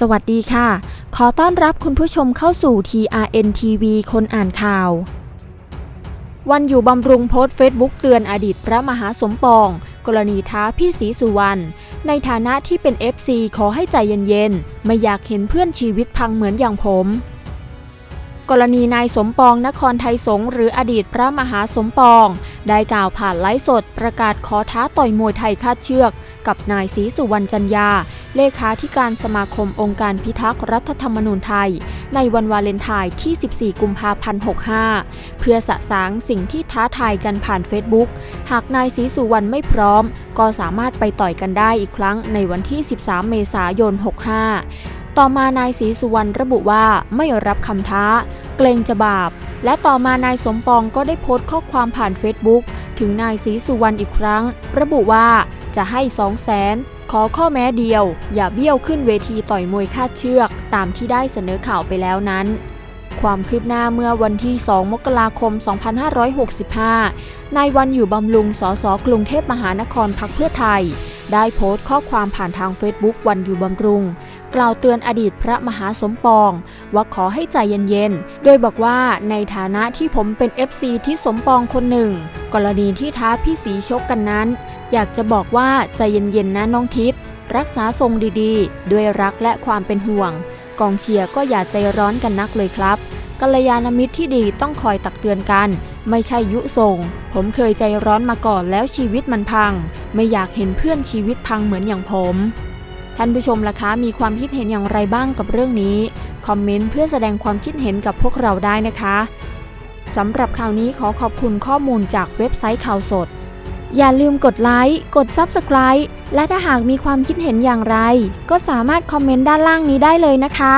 สวัสดีค่ะ ขอต้อนรับคุณผู้ชมเข้าสู่ TRN TV คนอ่านข่าว วันอยู่บำรุงโพสต์เฟซบุ๊กเตือนอดีตพระมหาสมปอง กรณีท้าพี่ศรีสุวรรณ ในฐานะที่เป็น FC ขอให้ใจเย็นๆ ไม่อยากเห็นเพื่อนชีวิตพังเหมือนอย่างผม กรณีนายสมปองนครไทยสงหรืออดีตพระมหาสมปอง ได้กล่าวผ่านไลฟ์สด ประกาศขอท้าต่อยมวยไทยคาดเชือกกับนายศรีสุวรรณจันยา เลขาธิการสมาคมองค์การพิทักษ์รัฐธรรมนูญไทย ในวันวาเลนไทน์ที่ 14 กุมภาพันธ์ 65 เพื่อสะสางสิ่งที่ท้าทายกันผ่านเฟซบุ๊กหากนายศรีสุวรรณไม่พร้อม ก็สามารถไปต่อยกันได้อีกครั้งในวันที่ 13 เมษายน 65ต่อมานายศรีสุวรรณระบุว่าไม่รับคำท้า เกรงจะบาป และต่อมานายสมปองก็ได้โพสต์ข้อความผ่านเฟซบุ๊กถึงนายศรีสุวรรณอีกครั้ง ระบุว่าจะให้2 0 0แสน ขอข้อแม้เดียว อย่าเบี้ยวขึ้นเวทีต่อยมวยคาดเชือก ตามที่ได้เสนอข่าวไปแล้วนั้นความคืบหน้าเมื่อวันที่ 2 มกราคม 2565 นายวันอยู่บำรุง สส กรุงเทพมหานครพักเพื่อไทย ได้โพสต์ข้อความผ่านทางเฟซบุ๊กวันอยู่บำรุง กล่าวเตือนอดีตพระมหาสมปอง ว่าขอให้ใจเย็นๆ โดยบอกว่าในฐานะที่ผมเป็น FC ที่สมปองคนหนึ่ง กรณีที่ท้าพี่สีชกกันนั้น อยากจะบอกว่าใจเย็นๆนะน้องทิพย์รักษาทรงดีๆ ด้วยรักและความเป็นห่วง กองเชียร์ก็อย่าใจร้อนกันนักเลยครับกัลยาณมิตรที่ดีต้องคอยตักเตือนกัน ไม่ใช่ยุส่ง ผมเคยใจร้อนมาก่อนแล้วชีวิตมันพัง ไม่อยากเห็นเพื่อนชีวิตพังเหมือนอย่างผม ท่านผู้ชมล่ะคะมีความคิดเห็นอย่างไรบ้างกับเรื่องนี้ คอมเมนต์เพื่อแสดงความคิดเห็นกับพวกเราได้นะคะสำหรับข่าวนี้ขอขอบคุณข้อมูลจากเว็บไซต์ข่าวสด อย่าลืมกดไลค์กด Subscribe และถ้าหากมีความคิดเห็นอย่างไร ก็สามารถคอมเมนต์ด้านล่างนี้ได้เลยนะคะ